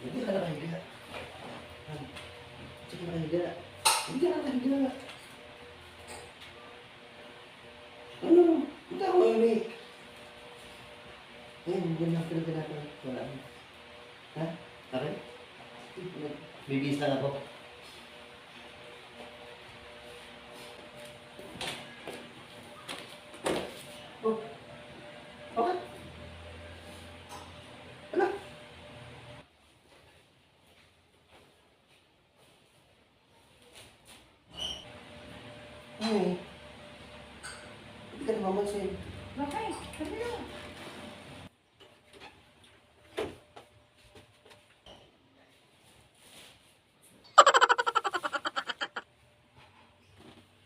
Hindi ka nakahiga. Sige nakahiga. Hindi ka nakahiga. Ano? Eh. Hindi ako ini. Ayun, yun lang pinagkala ko. Wala. Ha? Okay? Bibis lang ako. Ay. Hindi ka namamansin. Bakit? Sabi na.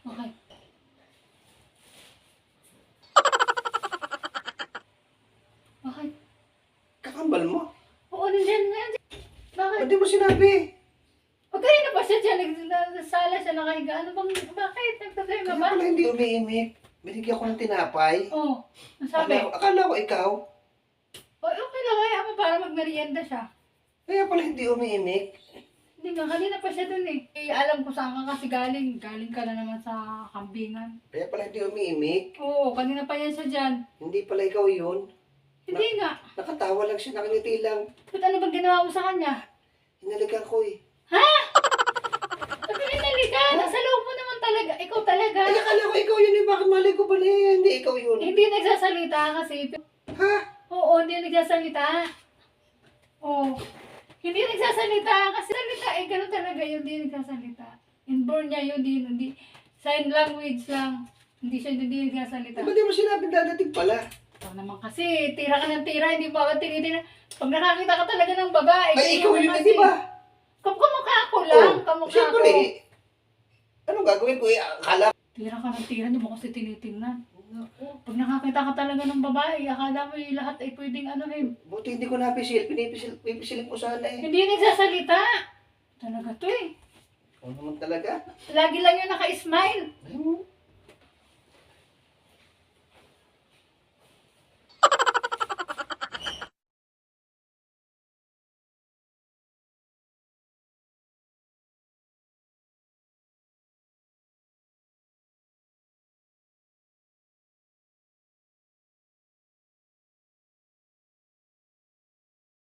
Okay. Bakit? Kakambal mo. Oo, nandiyan nga. Bakit? Hindi mo sinabi. Pagkain na pa siya dyan, nagsala siya nakahiga. Ano bang, bakit? Nagtatay Kaya ka ba? pala hindi umiimik. Binigyan ko ng tinapay. Oo. Ang sabi, Akala, akala ko ikaw. oh, okay lang kaya mo para magmerienda siya. Kaya pala hindi umiimik. Hindi nga, kanina pa siya dun eh. Eh, alam ko saan ka kasi galing. Galing ka na naman sa kambingan. Kaya pala hindi umiimik. Oo, kanina pa yan siya dyan. Hindi pala ikaw yun. Hindi nga. Nakatawa lang siya, nakangiti lang. Ba't ano bang ginawa mo sa kanya? Hinalikan ko eh. Sabi niya talaga, nasa loob mo naman talaga. Ikaw talaga. Ay, akala ko eh. Mali ko pala eh? Hindi ikaw yun. Hindi nagsasalita kasi. Ha? Oo, hindi nagsasalita. Oo. Hindi nagsasalita kasi salita eh, ganun talaga yun, hindi nagsasalita. Inborn niya yun, hindi, hindi. Sign language lang. Hindi siya hindi nagsasalita. Ba't di mo sinabi dadating pala? Ikaw naman kasi, tira ka ng tira, hindi ba tinitina. Pag nakakita ka talaga ng babae, Ay, ikaw ka yun eh, kasi. di ba? Kam kamukha ko lang, Oh, kamukha Siyempre ko. eh. Anong gagawin ko eh? Akala Tira ka ng tira, hindi mo kasi tinitingnan. Pag nakakita ka talaga ng babae, akala mo yung lahat ay pwedeng ano eh. Buti hindi ko napisil. Pinipisil, pipisilin ko sana eh. Hindi nagsasalita. Talaga to eh. Ano naman talaga? Lagi lang yung naka-smile. Ay,